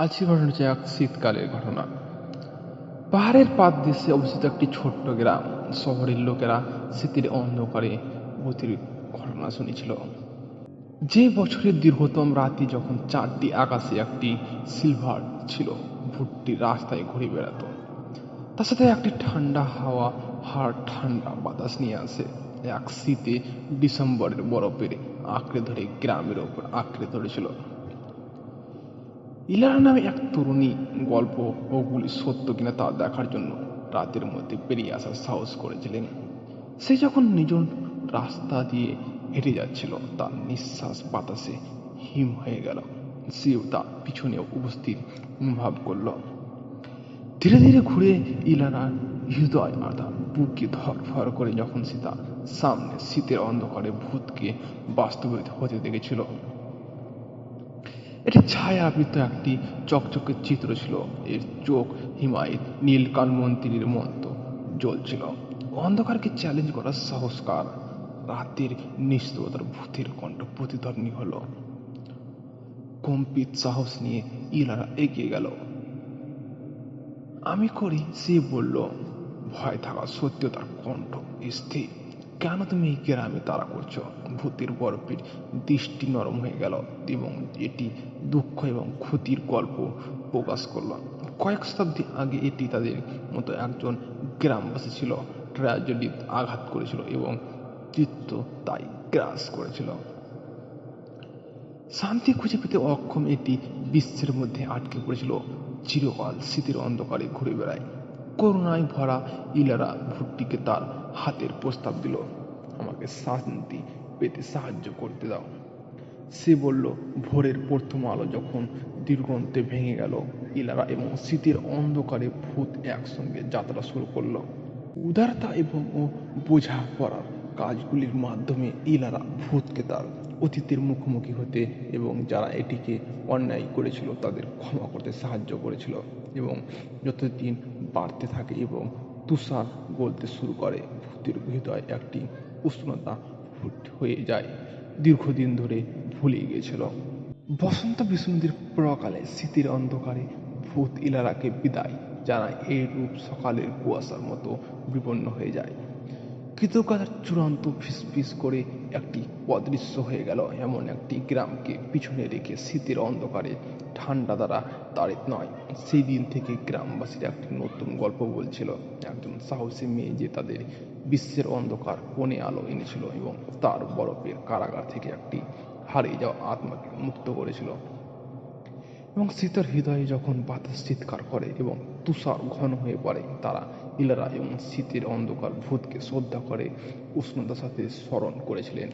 আজকে ঘটনা হচ্ছে এক শীতকালের ঘটনা। পাহাড়ের পাদ দেশে অবস্থিত একটি ছোট্ট গ্রাম। শহরের লোকেরা শীতের অন্ধকারে ভূতের ঘটনা শুনেছিল। যে বছরের দীর্ঘতম রাতে যখন চারটি আকাশে একটি সিলভার ছিল, ভুট্টি রাস্তায় ঘুরে বেড়াতো। তার সাথে একটি ঠান্ডা হাওয়া, হাড় ঠান্ডা বাতাস নিয়ে আসে। এক শীতে ডিসেম্বরের বরফের আঁকড়ে ধরে গ্রামের ওপর আঁকড়ে ধরেছিল। ইলারা নামে এক তরুণী গল্প ওগুলি সত্য কিনা তা দেখার জন্য রাতের মধ্যে বেরিয়ে আসার সাহস করেছিলেন। সে যখন নিজ রাস্তা দিয়ে হেঁটে যাচ্ছিল, তার নিঃশ্বাস বাতাসে হিম হয়ে গেল। সেও তা পিছনে উপস্থিত অনুভব করল। ধীরে ধীরে ঘুরে ইলারা হৃদয় আর তার বুকে ধরফর করে যখন সে তার সামনে শীতের অন্ধকারে ভূতকে বাস্তবায়িত হতে দেখেছিল। এটি ছায়াবৃত একটি চকচকে চিত্র ছিল। এর চোখ হিমায়িত, নীল কানমন্ত্রীর মতো জ্বলছিল। অন্ধকারকে চ্যালেঞ্জ করার সাহসকার, রাতের নিষ্ঠুরতার ভূতের কণ্ঠ প্রতিধ্বনি হল। কম্পিত সাহস নিয়ে ইলারা এগিয়ে গেল। আমি করি সে বলল। ভয় থাকা সত্ত্বেও তার কণ্ঠ স্থির। কেন তুমি এই গ্রামে তাড়া করছ? ভূতের বরফের দৃষ্টি নরম হয়ে গেল এবং এটি দুঃখ এবং ক্ষতির গল্প প্রকাশ করল। কয়েক শতাব্দী আগে এটি তাদের মতো একজন গ্রামবাসী ছিল, ট্র্যাজেডি আঘাত করেছিল এবং চিত্ত তাই গ্রাস করেছিল। শান্তি খুঁজে পেতে অক্ষম এটি বিশ্বের মধ্যে আটকে পড়েছিল। চিরকাল শীতের অন্ধকারে ঘুরে বেড়ায়। করুণায় ভরা ইলারা ভুট্টিকে তার হাতের প্রস্তাব দিল। আমাকে শান্তি পেতে সাহায্য করতে দাও। সে বলল, ভোরের প্রথম আলো যখন দীর্ঘন্তে ভেঙে গেল, ইলারা এবং শীতের অন্ধকারে ভূত একসঙ্গে যাত্রা শুরু করল। উদারতা এবং ও বোঝা পড়ার কাজগুলির মাধ্যমে ইলারা ভূতকে তার অতীতের মুখোমুখি হতে এবং যারা এটিকে অন্যায় করেছিল তাদের ক্ষমা করতে সাহায্য করেছিল। এবং যতদিন বাড়তে থাকে এবং তুষার গলতে শুরু করে, ভূতের হৃদয় একটি উষ্ণতা হয়ে যায়। দীর্ঘদিন ধরে ভুলে গিয়েছিল। বসন্ত বিষ্ণুদের প্রকালে শীতের অন্ধকারে ভূত ইলারাকে বিদায় যারা এই রূপ সকালের কুয়াশার মতো বিপন্ন হয়ে যায়। কৃতজ্ঞতার চূড়ান্ত ফিসফিস করে একটি অদৃশ্য হয়ে গেল। এমন একটি গ্রামকে পিছনে রেখে শীতের অন্ধকারে ঠান্ডা দ্বারা তাড়িত নয়। সেই দিন থেকে গ্রামবাসীরা একটি নতুন গল্প বলছিল। একজন সাহসী মেয়ে যে তাদের বিশ্বের অন্ধকার কোণে আলো এনেছিল এবং তার বরফের কারাগার থেকে একটি হারিয়ে যাওয়া আত্মাকে মুক্ত করেছিল। এবং শীতের হৃদয়ে যখন বাতাস চিৎকার করে এবং তুষার ঘন হয়ে পড়ে, তারা ইলারা এবং শীতের অন্ধকার ভূতকে শ্রদ্ধা করে উষ্ণতার সাথে স্মরণ করেছিলেন।